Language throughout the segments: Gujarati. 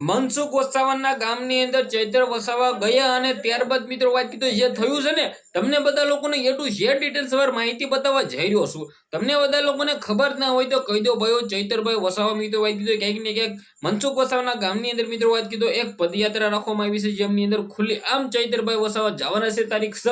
મનસુખ વસાવાના ગામની અંદર ચૈત્ર વસાવા ગયા અને ત્યારબાદ મિત્રો વાત કીધું, જે થયું છે ને, તમને બધા લોકોને એ ટુ ઝેડ ડિટેલ્સ માહિતી બતાવવા જઈ રહ્યો છું. તમને બધા લોકોને ખબર ના હોય તો કહી દો ભાઈઓ, ચૈતરભાઈ વસાવા મિત્રો વાત કીધું, ક્યાંક ને ક્યાંક મનસુખ વસાવાના ગામની અંદર મિત્રો વાત કીધું, એક પદયાત્રા રાખવામાં આવી છે, જેમની અંદર ખુલ્લી આમ ચૈતરભાઈ વસાવા જવાના છે, તારીખ છ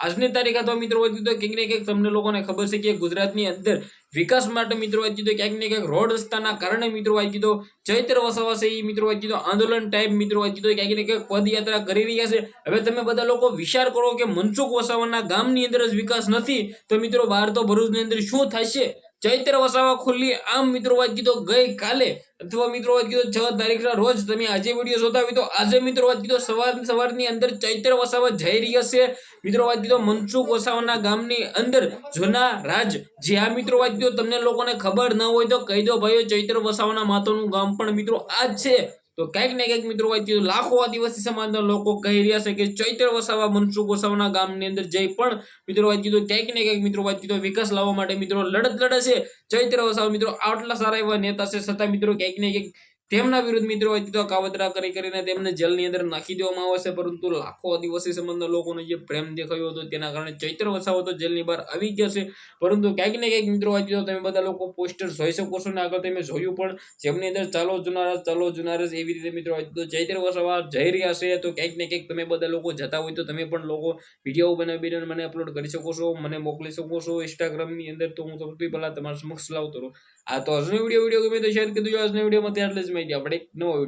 આજની તારીખ અથવા મિત્રો વધી તો ક્યાંક ને ક્યાંક તમને લોકોને ખબર છે કે ગુજરાતની અંદર વિકાસ માટે મિત્રો વાંચી તો ક્યાંક ને ક્યાંક રોડ રસ્તાના કારણે મિત્રો વાંચી કીધું ચૈત્ર વસાવા છે એ મિત્રો વાંચી કીધું આંદોલન ટાઈપ મિત્રો વાંચી તો ક્યાંક ને ક્યાંક પદયાત્રા કરી રહ્યા છે. હવે તમે બધા લોકો વિચાર કરો કે મનસુખ વસાવાના ગામની અંદર જ વિકાસ નથી તો મિત્રો બહાર તો ભરૂચની અંદર શું થશે? ચૈત્ર વસાવા ખુલ્લી આમ મિત્રો વાત કીધો ગઈ કાલે અથવા મિત્રો વાત કીધો છ તારીખના રોજ તમે આજે વીડિયો જોતા હોય તો આજે મિત્રો વાત કીધો સવાર સવારની અંદર ચૈત્ર વસાવા જઈ રહ્યા છે મિત્રો વાત કીધો મનસુખ વસાવાના ગામની અંદર જૂના રાજ. જે આ મિત્રો વાત તમને લોકોને ખબર ન હોય તો કહી દો ભાઈઓ ચૈત્ર વસાવાના માતાનું ગામ પણ મિત્રો આ છે. તો ક્યાંક ને કંઈક મિત્રો કીધું લાખો આદિવાસી સમાજના લોકો કહી રહ્યા છે કે ચૈત્ર વસાવા મનસુખ વસાવાના ગામની અંદર જઈ પણ મિત્રો વાત કીધું ક્યાંક ને ક્યાંક મિત્રો વાત કીધું વિકાસ લાવવા માટે મિત્રો લડત લડે છે. ચૈત્ર વસાવા મિત્રો આટલા સારા એવા નેતા છે છતાં મિત્રો ક્યાંક ને ક્યાંક તેમના વિરુદ્ધ મિત્રો તો કાવતરા કરી કરીને તેમને જેલની અંદર નાખી દેવામાં આવશે પરંતુ લાખો આદિવાસી સમાજના લોકોને જે પ્રેમ દેખાયો હતો તેના કારણે ચૈત્ર વસાવો તો જેલની બહાર આવી ગયા છે. પરંતુ ક્યાંક ને ક્યાંક મિત્રો કીધું તમે બધા લોકો પોસ્ટર જોઈ શકો છો ને આગળ તમે જોયું પણ જેમની અંદર ચાલો જુનારસ ચાલો જુનારસ એવી રીતે મિત્રો કીધું ચૈત્ર વસાવા જઈ રહ્યા છે. તો ક્યાંક ને ક્યાંક તમે બધા લોકો જતા હોય તો તમે પણ લોકો વીડિયો બનાવીને મને અપલોડ કરી શકો છો, મને મોકલી શકો છો. ઇન્સ્ટાગ્રામની અંદર તો હું સૌથી પહેલા તમારા સમક્ષ લાવતો રહું. આ તો આજનો વીડિયો વીડિયો ગમે તો શેર કરી દેજો. આજનો વિડીયોમાં ત્યાર જ માહિતી આપણે એક નવો વીડિયો